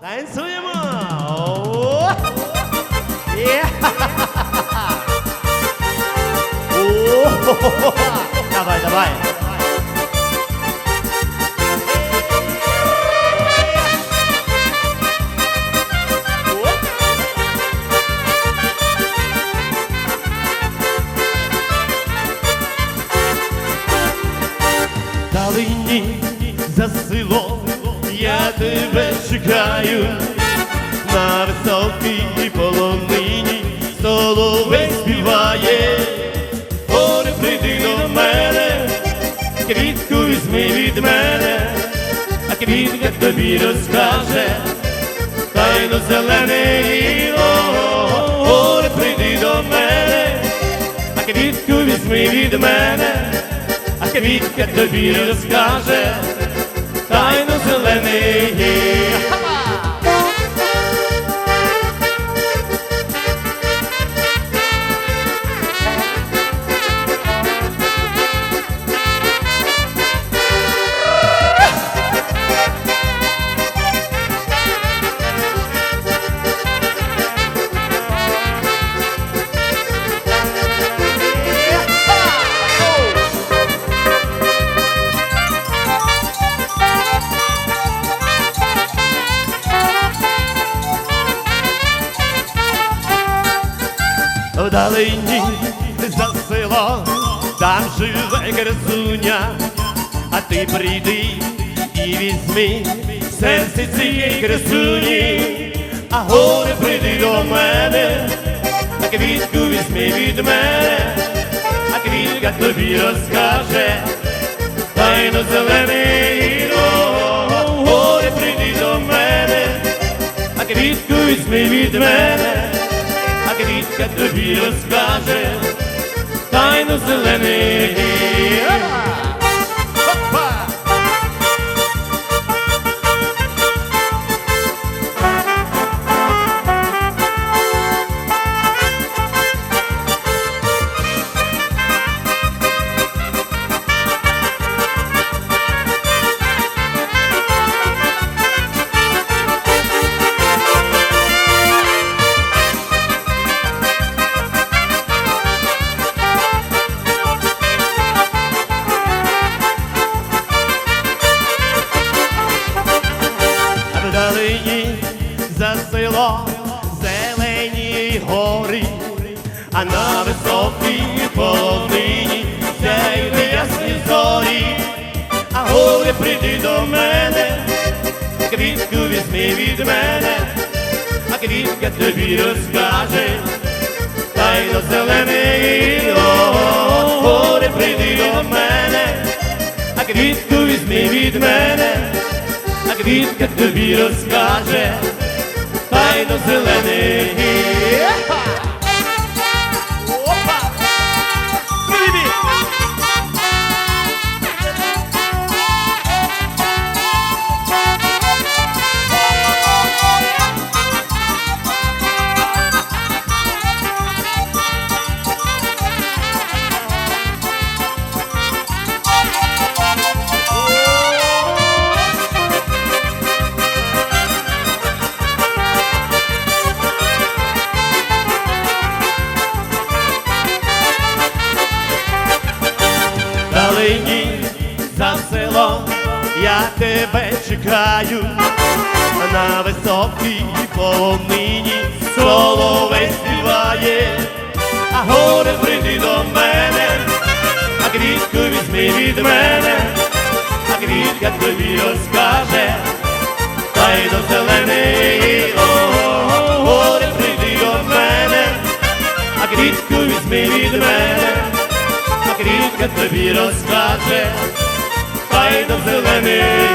Танцюємо! О! Є! О! Давай, давай! Далині тебе чекаю на високій полонині соловей співає, Оре, прийди до мене, квітку візьми від мене, а квітка тобі розкаже, тайно зелений, Оре, прийди до мене, а квітку візьми від мене, а квітка тобі розкаже, тайно зелений. Вдалині за село, там живе красуня, а ти прийди і візьми серце цієї красуні, а горе прийди до мене, а квітку візьми від мене, а квітка тобі розкаже, тайно зелений, горе прийди до мене, а квітку візьми від мене квітка тобі розкаже тайну зелений. А за село зелені гори, а на високій полонині сяють ясні зорі, а горе прийди до мене, квітку візьми від мене, а квітка тобі розкаже, тайно зелений, О, горе прийди до мене, а квітку візьми від мене квітка тобі розкаже, тайно зелений. Тебе чекаю. На високій полонині соловей співає, а горе прийди до мене, а квітку візьми від мене, а квітка тобі розкаже, тайно зелений, о, горе прийди до мене, а квітку візьми від мене а квітка тобі розкаже, хай до зелений.